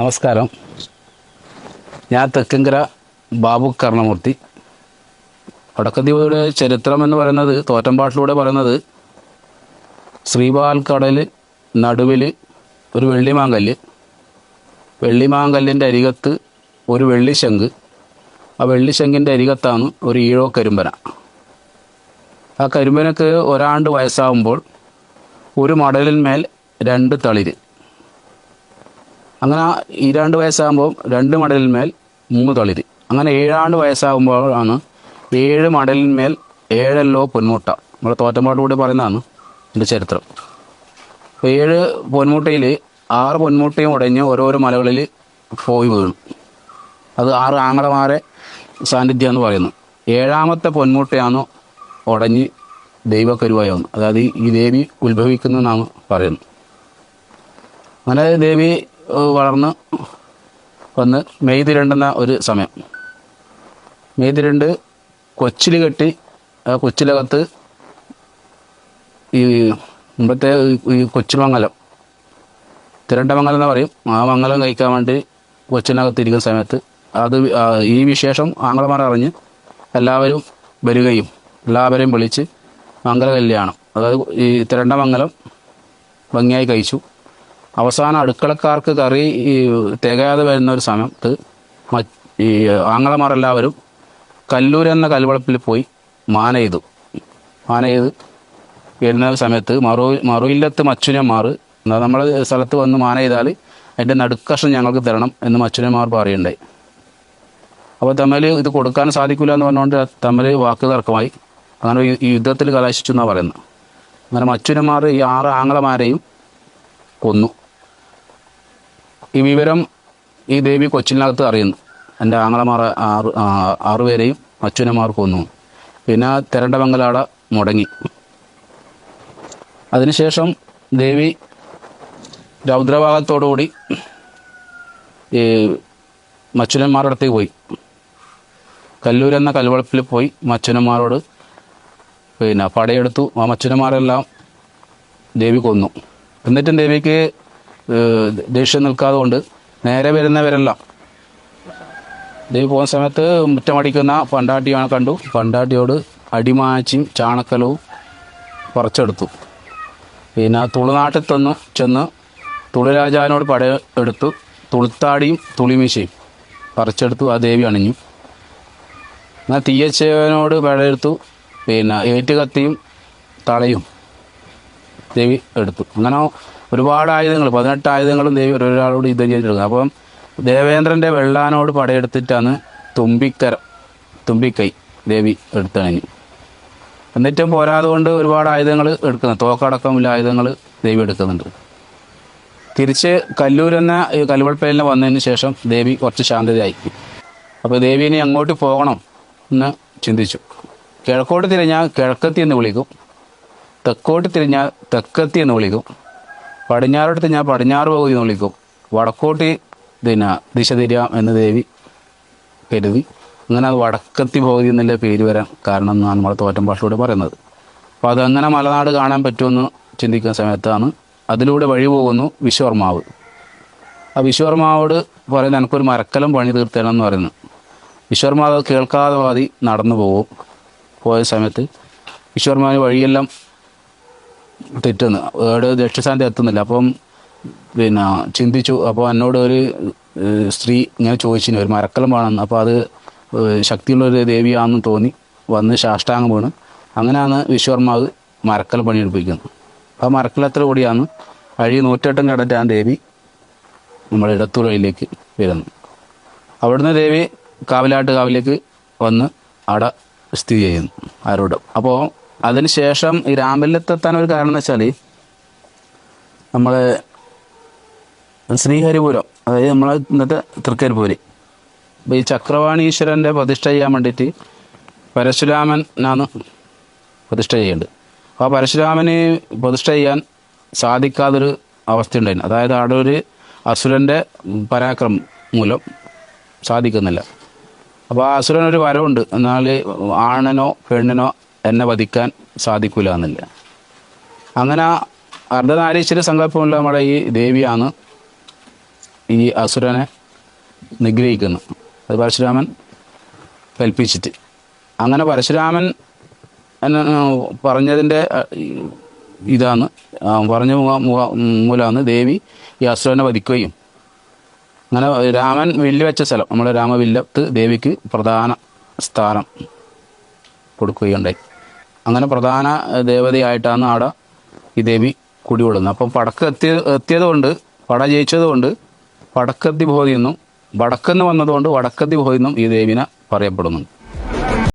നമസ്കാരം. ഞാൻ തെക്കങ്കര ബാബു കർണമൂർത്തി. വടക്കദ്വീപയുടെ ചരിത്രം എന്ന് പറയുന്നത് തോറ്റമ്പാട്ടിലൂടെ പറയുന്നത് ശ്രീപാൽക്കടൽ നടുവിൽ ഒരു വെള്ളിമാങ്കല്ല് വെള്ളിമാങ്കല്ലിന്റെ അരികത്ത് ഒരു വെള്ളിശങ്ക് ആ വെള്ളിശങ്കിന്റെ അരികത്താണ് ഒരു ഈഴോ കരിമ്പന. ആ കരിമ്പനക്ക് ഒരാണ്ട് വയസ്സാകുമ്പോൾ ഒരു മടലിന്മേൽ രണ്ട് തളിര്. അങ്ങനെ ഈ രണ്ട് വയസ്സാകുമ്പോൾ രണ്ട് മടലിന്മേൽ മൂന്ന് തളിര്. അങ്ങനെ ഏഴാണ്ട് വയസ്സാകുമ്പോഴാണ് ഏഴ് മടലിന്മേൽ ഏഴല്ലോ പൊന്മുട്ട. നമ്മുടെ തോറ്റമ്പാട്ടിലൂടെ പറയുന്നതാണ് എന്റെ ചരിത്രം. അപ്പോൾ ഏഴ് പൊന്മുട്ടയിൽ ആറ് പൊന്മുട്ടയും ഉടഞ്ഞ് ഓരോരോ മലകളിൽ പോയി വീണു. അത് ആറ് ആങ്ങളമാരെ സാന്നിധ്യം എന്ന് പറയുന്നു. ഏഴാമത്തെ പൊന്മുട്ടയാണ് ഉടഞ്ഞ് ദൈവക്കരുവായി വന്നു അതായത് ഈ ദേവി ഉത്ഭവിക്കുന്നതെന്നാണ് പറയുന്നത്. അങ്ങനെ ദേവി വളർന്ന് വന്ന് മെയ് തിരണ്ടുന്ന ഒരു സമയം. മെയ് തിരണ്ട് കൊച്ചിൽ കെട്ടി ആ കൊച്ചിലകത്ത് ഈ മുമ്പത്തെ ഈ കൊച്ചിമംഗലം തിരണ്ടമംഗലം എന്ന് പറയും. ആ മംഗലം കഴിക്കാൻ വേണ്ടി കൊച്ചിനകത്ത് ഇരിക്കുന്ന സമയത്ത് അത് ഈ വിശേഷം ആങ്ങളമാർ അറിഞ്ഞ് എല്ലാവരും വരികയും എല്ലാവരെയും വിളിച്ച് മംഗല കല്യാണം അതായത് ഈ തിരണ്ടമംഗലം ഭംഗിയായി കഴിച്ചു. അവസാനം അടുക്കളക്കാർക്ക് കറി തികയാതെ വരുന്ന ഒരു സമയത്ത് ഈ കല്ലൂർ എന്ന കൽവളപ്പിൽ പോയി മാന ചെയ്തു. മാന ചെയ്ത് വരുന്ന സമയത്ത് മറു മറുയില്ലത്ത് എന്നാൽ നമ്മൾ സ്ഥലത്ത് വന്ന് മാന ചെയ്താൽ അതിന്റെ നടുക്കഷം ഞങ്ങൾക്ക് തരണം എന്ന് മച്ചുനന്മാർ പറയുണ്ടായി അപ്പോൾ തമ്മിൽ ഇത് കൊടുക്കാൻ സാധിക്കില്ല എന്ന് പറഞ്ഞുകൊണ്ട് തമ്മിൽ വാക്ക് തർക്കമായി. അങ്ങനെ യുദ്ധത്തിൽ കലാശിച്ചു എന്നാണ് പറയുന്നത്. അങ്ങനെ മച്ചുനന്മാർ ഈ ആറ് ആങ്ങളമാരെയും കൊന്നു. ഈ വിവരം ഈ ദേവി കൊച്ചിനകത്ത് അറിയുന്നു. എന്റെ ആങ്ങളമാർ ആറ് ആറുപേരെയും അച്ഛനമാർ കൊന്നു. പിന്നെ തിരണ്ടമംഗലാട മുടങ്ങി. അതിനുശേഷം ദേവി രൗദ്രഭാഗത്തോടുകൂടി ഈ മച്ചുനന്മാരുടെ അടുത്തേക്ക് പോയി. കല്ലൂർ എന്ന കൽവളപ്പിൽ പോയി മച്ചുനന്മാരോട് പിന്നെ പടയെടുത്തു. ആ മച്ചുനന്മാരെല്ലാം ദേവി കൊന്നു. എന്നിട്ടും ദേവിക്ക് ദേഷ്യം നിൽക്കാതെ കൊണ്ട് നേരെ വരുന്നവരെല്ലാം. ദേവി പോകുന്ന സമയത്ത് മുറ്റമടിക്കുന്ന പണ്ടാട്ടിയാണ് കണ്ടു. പണ്ടാട്ടിയോട് അടിമാച്ചും ചാണക്കലവും പറിച്ചെടുത്തു. പിന്നെ തുളുനാട്ടിൽ തന്നു ചെന്ന് തുളിരാജാവിനോട് പട എടുത്തു. തുളുത്താടിയും തുളിമീശയും പറിച്ചെടുത്തു ആ ദേവി അണിഞ്ഞു. എന്നാൽ തീയച്ചവനോട് പടയെടുത്തു. പിന്നെ ഏറ്റുകത്തിയും തളയും ദേവി എടുത്തു. അങ്ങനെ ഒരുപാട് ആയുധങ്ങൾ പതിനെട്ട് ആയുധങ്ങളും ദേവി ഒരാളോട് യുദ്ധം ചെയ്തിട്ടുണ്ട്. അപ്പം ദേവേന്ദ്രന്റെ വെള്ളാനോട് പടയെടുത്തിട്ടാണ് തുമ്പിക്കര തുമ്പിക്കൈ ദേവി എടുത്തണഞ്ഞു. എന്നിട്ടും പോരാതെ കൊണ്ട് ഒരുപാട് ആയുധങ്ങൾ എടുക്കുന്നു തോക്കടക്കമുള്ള ആയുധങ്ങൾ ദേവി എടുക്കുന്നുണ്ട്. തിരിച്ച് കല്ലൂർ എന്ന ഈ കലുവൾപ്പേലിന് വന്നതിന് ശേഷം ദേവി കുറച്ച് ശാന്തതയായി. അപ്പോൾ ദേവി ഇനി അങ്ങോട്ട് പോകണം എന്ന് ചിന്തിച്ചു. കിഴക്കോട്ട് തിരിഞ്ഞാൽ കിഴക്കത്തി എന്ന് വിളിക്കും. തെക്കോട്ട് തിരിഞ്ഞാൽ തെക്കത്തി എന്ന് വിളിക്കും. പടിഞ്ഞാറോട്ട് ഞാൻ പടിഞ്ഞാറ് പകുതി എന്ന് വിളിക്കും വടക്കോട്ട് പിന്നെ ദിശ തിരിയാം എന്ന് ദേവി കരുതി. അങ്ങനെ അത് വടക്കത്തി പകുതി എന്നുള്ള പേര് വരാൻ കാരണം എന്നാണ് നമ്മൾ തോറ്റം ഭാഷയിലൂടെ പറയുന്നത്. അപ്പോൾ അതങ്ങനെ മലനാട് കാണാൻ പറ്റുമെന്ന് ചിന്തിക്കുന്ന സമയത്താണ് അതിലൂടെ വഴി പോകുന്നു വിശ്വർമാവ്. ആ വിശ്വർമാവോട് പറയുന്നത് എനിക്കൊരു മരക്കലം പണി തീർത്തണം എന്ന് പറയുന്നു. വിശ്വർമാവ് കേൾക്കാതെ വാതി നടന്നു പോകും. പോയ സമയത്ത് വിശ്വർമാവിന് വഴിയെല്ലാം തെറ്റുന്നു. ഏട് ലക്ഷ്യസ്ഥാനത്ത് എത്തുന്നില്ല. അപ്പം പിന്നെ ചിന്തിച്ചു. അപ്പോൾ എന്നോട് ഒരു സ്ത്രീ ഇങ്ങനെ ചോദിച്ചിന് ഒരു മരക്കലം വേണമെന്ന് അപ്പോൾ അത് ശക്തിയുള്ളൊരു ദേവിയാണെന്ന് തോന്നി. വന്ന് ശാഷ്ടാംഗം വീണ് അങ്ങനെയാണ് വിശ്വർമാവ് മരക്കലം പണിയെടുപ്പിക്കുന്നത്. ആ മരക്കലത്തിൽ കൂടിയാണ് വഴി നൂറ്റെട്ടും കടറ്റ് ആ ദേവി നമ്മുടെ ഇടത്തുറയിലേക്ക് വരുന്നു. അവിടുന്ന് ദേവി കാവിലാട്ട് കാവിലേക്ക് വന്ന് അവിടെ സ്ഥിതി ചെയ്യുന്നു ആരോട്. അപ്പോൾ അതിന് ശേഷം ഈ രാമല്ലത്തെത്താൻ ഒരു കാരണം എന്ന് വെച്ചാൽ നമ്മളെ ശ്രീഹരിപുരം അതായത് നമ്മളെ ഇന്നത്തെ തൃക്കരിപ്പൂര്. അപ്പോൾ ഈ ചക്രവാണീശ്വരന്റെ പ്രതിഷ്ഠ ചെയ്യാൻ വേണ്ടിയിട്ട് പരശുരാമനാണ് പ്രതിഷ്ഠ ചെയ്യേണ്ടത് അപ്പോൾ ആ പരശുരാമന് പ്രതിഷ്ഠ ചെയ്യാൻ അവസ്ഥ ഉണ്ടായിരുന്നു അതായത് അവിടെ ഒരു അസുരന്റെ പരാക്രമം മൂലം സാധിക്കുന്നില്ല. അപ്പോൾ ആ അസുരനൊരു വരവുണ്ട്. എന്നാൽ ആണനോ പെണ്ണിനോ എന്നെ വധിക്കാൻ സാധിക്കില്ല എന്നില്ല അങ്ങനെ അർദ്ധനാരീശ്വര സങ്കല്പമുള്ള നമ്മുടെ ഈ ദേവിയാണ് ഈ അസുരനെ നിഗ്രഹിക്കുന്നു അത് പരശുരാമൻ കൽപ്പിച്ചിട്ട്. അങ്ങനെ പരശുരാമൻ എന്ന പറഞ്ഞതിന്റെ ഇതാണ് പറഞ്ഞ മുഖ- മൂലമാണ് ദേവി ഈ അസുരനെ വധിക്കുകയും. അങ്ങനെ രാമൻ വില്ല് വെച്ച സ്ഥലം നമ്മുടെ രാമവില്ലത്ത് ദേവിക്ക് പ്രധാന സ്ഥാനം കൊടുക്കുകയുണ്ടായി. അങ്ങനെ പ്രധാന ദേവതയായിട്ടാണ് ആട ഈ ദേവി കുടികൊള്ളുന്നത്. അപ്പം പടക്ക് എത്തിയ എത്തിയത് കൊണ്ട് പട ജയിച്ചത് കൊണ്ട് പടക്കത്തി ഭോതി എന്നും വടക്കെന്ന് വന്നതുകൊണ്ട് വടക്കത്തി ഭോതി എന്നും ഈ ദേവിനെ പറയപ്പെടുന്നുണ്ട്.